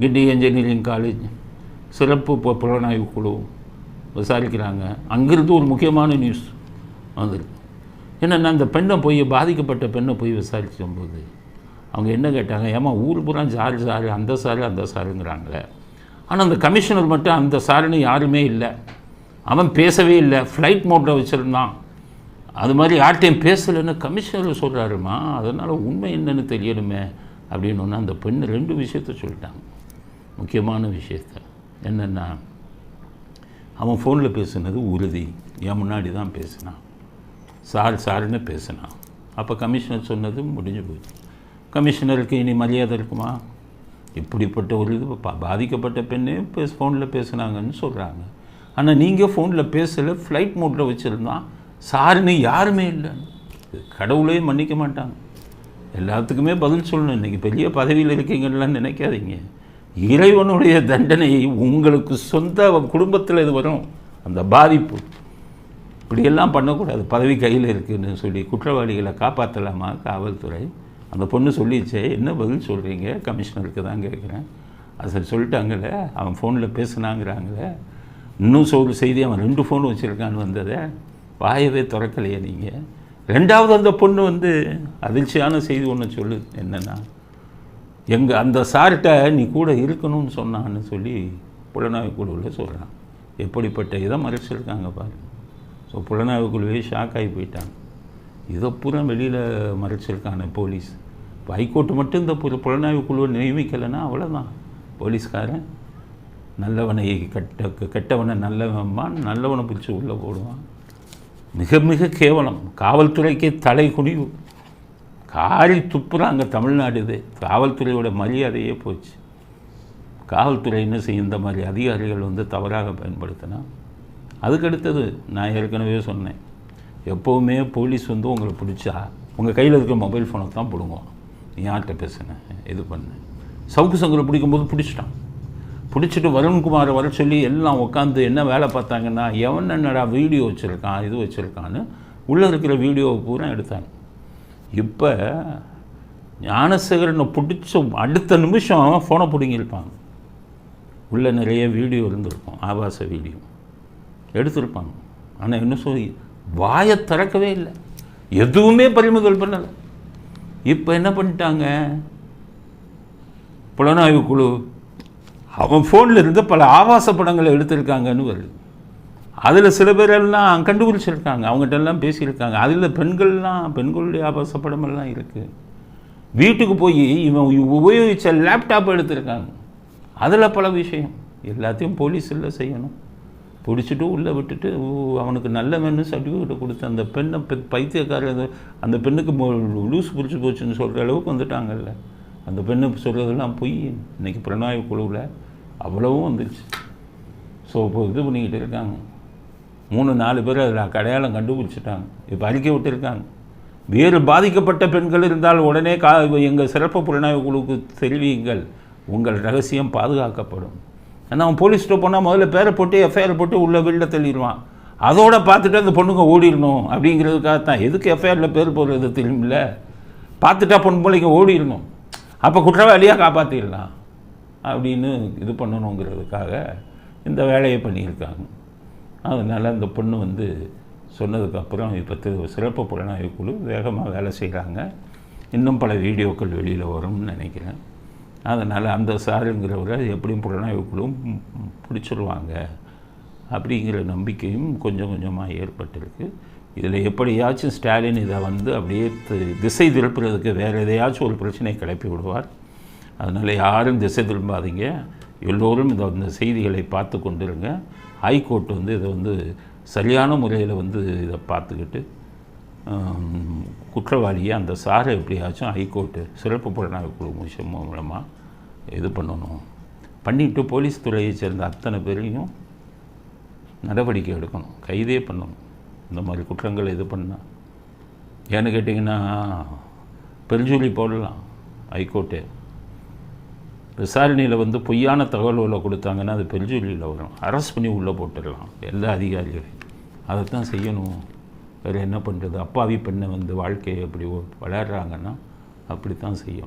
கிண்டி engineering college சிறப்பு புலனாய்வு குழு விசாரிக்கிறாங்க. அங்கிருந்து ஒரு முக்கியமான நியூஸ் வந்திருக்கு. என்னென்னா அந்த பெண்ணை போய் பாதிக்கப்பட்ட பெண்ணை போய் விசாரிக்கும்போது அவங்க என்ன கேட்டாங்க ஏமா ஊர் பூரா சாரு சாரு அந்த சாரு அந்த சாருங்கிறாங்க. ஆனால் அந்த கமிஷனர் மட்டும் அந்த சாருன்னு யாருமே இல்லை. அவன் பேசவே இல்லை. ஃப்ளைட் மோட்டில் வச்சுருந்தான். அது மாதிரி யார்கிட்டையும் பேசலைன்னு கமிஷனர் சொல்கிறாருமா அதனால் உண்மை என்னன்னு தெரியணுமே அப்படின்னு ஒன்று அந்த பெண் ரெண்டு விஷயத்த சொல்லிட்டாங்க. முக்கியமான விஷயத்த என்னென்னா அவன் ஃபோனில் பேசுனது உறுதி. என் முன்னாடி தான் பேசினான். சார் சாருன்னு பேசினான். அப்போ கமிஷனர் சொன்னது முடிஞ்சு போச்சு. கமிஷனருக்கு இனி மரியாதை இருக்குமா? இப்படிப்பட்ட ஒரு இது பா- பாதிக்கப்பட்ட பெண்ணே பேச ஃபோனில் பேசுனாங்கன்னு சொல்கிறாங்க ஆனால் நீங்கள் ஃபோனில் பேசலை ஃப்ளைட் மோட்டில் வச்சுருந்தான் சாருன்னு யாருமே இல்லை. கடவுளே மன்னிக்க மாட்டாங்க. எல்லாத்துக்குமே பதில் சொல்லணும். இன்றைக்கி பெரிய பதவியில் இருக்கீங்கலாம் நினைக்காதீங்க. இறைவனுடைய தண்டனை உங்களுக்கு சொந்த குடும்பத்தில் இது வரும். அந்த பாதிப்பு. இப்படியெல்லாம் பண்ணக்கூடாது. பதவி கையில் இருக்குன்னு சொல்லி குற்றவாளிகளை காப்பாற்றலாமா காவல்துறை. அந்த பொண்ணு சொல்லிச்சே என்ன பதில் சொல்கிறீங்க கமிஷனருக்கு தான் கேட்குறேன் அது சரி சொல்லிட்டாங்களே அவன் ஃபோனில் பேசுனாங்கிறாங்களே இன்னும் சொல் செய்தி அவன் ரெண்டு ஃபோன் வச்சுருக்கான்னு வந்ததே வாயவே திறக்கலையே நீங்கள் ரெண்டாவது அந்த பொண்ணு வந்து அதிர்ச்சியான செய்தி ஒன்று சொல்லு. என்னென்னா எங்கள் அந்த சார்கிட்ட நீ கூட இருக்கணும்னு சொன்னான்னு சொல்லி புலனாய்வு குழுவில் சொல்கிறான் எப்படிப்பட்ட இதை மறைச்சிருக்காங்க பாரு. ஸோ புலனாய்வு குழுவே ஷாக் ஆகி போயிட்டாங்க. இதை பூரா வெளியில் மறைச்சிருக்கான போலீஸ். இப்போ ஹைகோர்ட்டு மட்டும் இந்த புல- புலனாய்வு குழுவை நியமிக்கலைன்னா அவ்வளோதான் போலீஸ்காரன் நல்லவனை கெட்ட கெட்டவனை நல்லவன்பான் நல்லவனை பிடிச்சி உள்ளே போடுவான். மிக மிக கேவலம். காவல்துறைக்கே தலை குனிவு காரி துப்புறாங்க தமிழ்நாடு இது. காவல்துறையோட மரியாதையே போச்சு. காவல்துறை என்ன செய்யும்? இந்த மாதிரி அதிகாரிகள் வந்து தவறாக பயன்படுத்தினா? அதுக்கடுத்தது நான் ஏற்கனவே சொன்னேன். எப்போவுமே போலீஸ் வந்து உங்களை பிடிச்சா உங்கள் கையில் இருக்கிற மொபைல் ஃபோனை தான் பிடுங்குவான் நீ யார்கிட்ட பேசுனேன் இது பண்ண. சவுக்கு சங்கரை பிடிக்கும்போது பிடிச்சிட்டான். பிடிச்சிட்டு வருண்குமாரை வர சொல்லி எல்லாம் உட்காந்து என்ன வேலை பார்த்தாங்கன்னா எவன் என்னடா வீடியோ வச்சுருக்கான் இது வச்சுருக்கான்னு உள்ளே இருக்கிற வீடியோவை பூரா எடுத்தாங்க இப்போ ஞானசேகரனை பிடிச்ச அடுத்த நிமிஷம் ஃபோனை பிடுங்கியிருப்பாங்க உள்ள நிறைய வீடியோ இருந்திருக்கும் ஆபாச வீடியோ எடுத்திருப்பாங்க. ஆனால் என்ன சொல்லி வாயை திறக்கவே இல்லை. எதுவுமே பறிமுதல் பண்ணலை. இப்போ என்ன பண்ணிட்டாங்க? புலனாய்வு குழு அவன் ஃபோனில் இருந்து பல ஆபாச படங்களை எடுத்திருக்காங்கன்னு வருது. அதில் சில பேரெல்லாம் கண்டுபிடிச்சிருக்காங்க. அவங்ககிட்ட எல்லாம் பேசியிருக்காங்க. அதில் பெண்கள்லாம் பெண்களுடைய ஆபாச படமெல்லாம் இருக்குது வீட்டுக்கு போய் இவன் உபயோகித்த லேப்டாப் எடுத்திருக்காங்க. அதில் பல விஷயம். எல்லாத்தையும் போலீஸில் செய்யணும். பிடிச்சிட்டு உள்ளே விட்டுட்டு அவனுக்கு நல்ல மென்னு சர்டிஃபிகேட் கொடுத்து அந்த பெண்ணை பைத்தியக்காரர் அந்த பெண்ணுக்கு மொ- லூஸ் பிடிச்சி போச்சுன்னு சொல்கிற அளவுக்கு வந்துட்டாங்கல்ல. அந்த பெண்ணு சொல்கிறதெல்லாம் பொய். இன்னைக்கு புலனாய்வு குழுவில் அவ்வளவும் வந்துருச்சு. ஸோ இப்போ இது பண்ணிக்கிட்டு இருக்காங்க. மூணு நாலு பேர் அதில் அடையாளம் கண்டுபிடிச்சிட்டாங்க. இப்போ அறிக்கை விட்டுருக்காங்க. வேறு பாதிக்கப்பட்ட பெண்கள் இருந்தால் உடனே கா எங்கள் சிறப்பு புலனாய்வு குழுவுக்கு தெரிவியுங்கள். உங்கள் ரகசியம் பாதுகாக்கப்படும். ஏன்னா அவன் போலீஸ்கிட்ட போனால் முதல்ல பேரை போட்டு எஃப்ஐஆர் போட்டு உள்ள வீட்டில் தள்ளிடுவான். அதோட பார்த்துட்டு அந்த பொண்ணுங்க ஓடிடணும் அப்படிங்கிறதுக்காக தான் எதுக்கு எஃப்ஐஆரில் பேர் போடுறது தெரியும்ல பார்த்துட்டா பொண்ணு பிள்ளைங்க ஓடிடணும். அப்போ குற்றவாளியாக காப்பாற்றிடலாம் அப்படின்னு இது பண்ணணுங்கிறதுக்காக இந்த வேலையை பண்ணியிருக்காங்க. அதனால் அந்த பொண்ணு வந்து சொன்னதுக்கப்புறம் இப்போ திரு சிறப்பு புலனாய்வு குழு வேகமாக வேலை செய்கிறாங்க இன்னும் பல வீடியோக்கள் வெளியில் வரும்னு நினைக்கிறேன். அதனால் அந்த சாருங்கிறவரை எப்படியும் புலனாய்வு குழு பிடிச்சிருவாங்க அப்படிங்கிற நம்பிக்கையும் கொஞ்சம் கொஞ்சமாக ஏற்பட்டிருக்கு. இதில் எப்படியாச்சும் ஸ்டாலின் இதை வந்து அப்படியே தி- திசை திருப்புறதுக்கு வேறு எதையாச்சும் ஒரு பிரச்சனையை கிளப்பி விடுவார். அதனால் யாரும் திசை திரும்பாதீங்க. எல்லோரும் இந்த இந்த செய்திகளை பார்த்து கொண்டிருங்க. ஹைகோர்ட் வந்து இதை வந்து சரியான முறையில் வந்து இதை பார்த்துக்கிட்டு குற்றவாளியை அந்த சாரை எப்படியாச்சும் ஹைகோர்ட்டு சிறப்பு புலனாய்வு குழு விஷயம் மூலமாக இது பண்ணணும். பண்ணிவிட்டு போலீஸ் துறையை சேர்ந்த அத்தனை பேரையும் நடவடிக்கை எடுக்கணும். கைதே பண்ணணும். இந்த மாதிரி குற்றங்களை இது பண்ணால் ஏன்னு கேட்டிங்கன்னா பெருஞ்சூலி போடலாம் ஹைகோர்ட்டு விசாரணையில் வந்து பொய்யான தகவல்களை கொடுத்தாங்கன்னா அது பெருஞ்சொல்லியில் வரும். அரெஸ்ட் பண்ணி உள்ளே போட்டுடலாம். எல்லா அதிகாரிகளையும். அதைத்தான் செய்யணும். வேறு என்ன பண்ணுறது அப்பாவி பெண்ணை வந்து வாழ்க்கையை எப்படி விளையாடுறாங்கன்னா அப்படி தான் செய்யணும்.